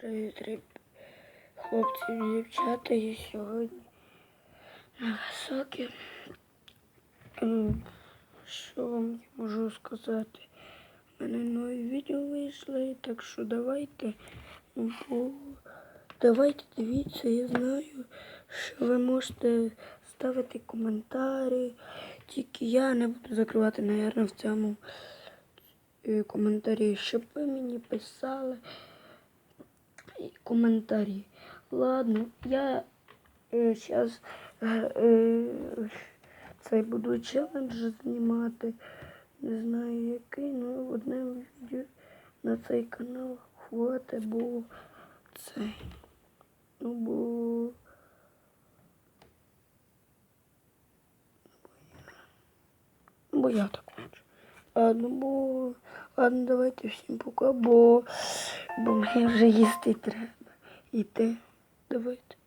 Привіт, хлопці і дівчата. І сьогодні на. Ем, Що вам я можу сказати? У мене нові відео вийшли, так що давайте. ну, бо- Давайте дивіться, я знаю, що ви можете ставити коментарі. Тільки я не буду закривати, напевно, в цьому е, коментарі, щоб ви мені писали і коментарі. Ладно, я зараз е, е, цей буду челендж знімати. Не знаю який, ну одне відео на цей канал хватить, бо цей. Ну бо. Бо я так хочу. Ладно, бо. Ладно, давайте всім пока, бо, бо мені вже їсти треба. Іти. Давайте.